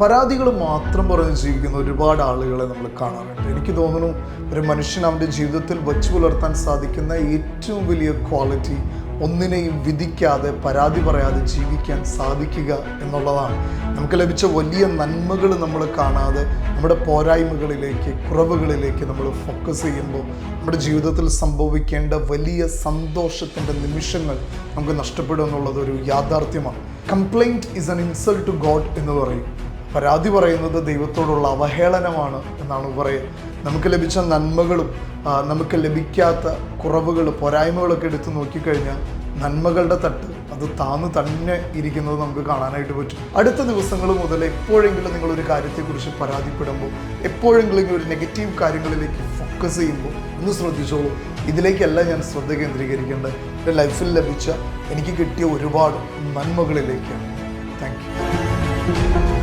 പരാതികൾ മാത്രം പറഞ്ഞ് ജീവിക്കുന്ന ഒരുപാട് ആളുകളെ നമ്മൾ കാണാറുണ്ട്. എനിക്ക് തോന്നുന്നു ഒരു മനുഷ്യൻ അവന്റെ ജീവിതത്തിൽ വച്ചു പുലർത്താൻ സാധിക്കുന്ന ഏറ്റവും വലിയ ക്വാളിറ്റി ഒന്നിനെയും വിധിക്കാതെ പരാതി പറയാതെ ജീവിക്കാൻ സാധിക്കുക എന്നുള്ളതാണ്. നമുക്ക് ലഭിച്ച വലിയ നന്മകൾ നമ്മൾ കാണാതെ നമ്മുടെ പോരായ്മകളിലേക്ക് കുറവുകളിലേക്ക് നമ്മൾ ഫോക്കസ് ചെയ്യുമ്പോൾ നമ്മുടെ ജീവിതത്തിൽ സംഭവിക്കേണ്ട വലിയ സന്തോഷത്തിന്റെ നിമിഷങ്ങൾ നമുക്ക് നഷ്ടപ്പെടും എന്നുള്ളത് ഒരു യാഥാർത്ഥ്യമാണ്. Complaint is an insult to God എന്ന് പറയും. പരാതി പറയുന്നത് ദൈവത്തോടുള്ള അവഹേളനമാണ് എന്നാണ് പറയുക. നമുക്ക് ലഭിച്ച നന്മകളും നമുക്ക് ലഭിക്കാത്ത കുറവുകൾ പോരായ്മകളൊക്കെ എടുത്ത് നോക്കിക്കഴിഞ്ഞാൽ നന്മകളുടെ തട്ട് അത് താന്ന് തന്നെ ഇരിക്കുന്നത് നമുക്ക് കാണാനായിട്ട് പറ്റും. അടുത്ത ദിവസങ്ങൾ മുതൽ എപ്പോഴെങ്കിലും നിങ്ങളൊരു കാര്യത്തെക്കുറിച്ച് പരാതിപ്പെടുമ്പോൾ എപ്പോഴെങ്കിലും ഒരു നെഗറ്റീവ് കാര്യങ്ങളിലേക്ക് ഫോക്കസ് ചെയ്യുമ്പോൾ ഒന്ന് ശ്രദ്ധിച്ചോളൂ. ഇതിലേക്കല്ല ഞാൻ ശ്രദ്ധ കേന്ദ്രീകരിക്കേണ്ടത്. എന്റെ ലൈഫിൽ ലഭിച്ച എനിക്ക് കിട്ടിയ ഒരുപാട് നന്മകളിലേക്കാണ്. Thank you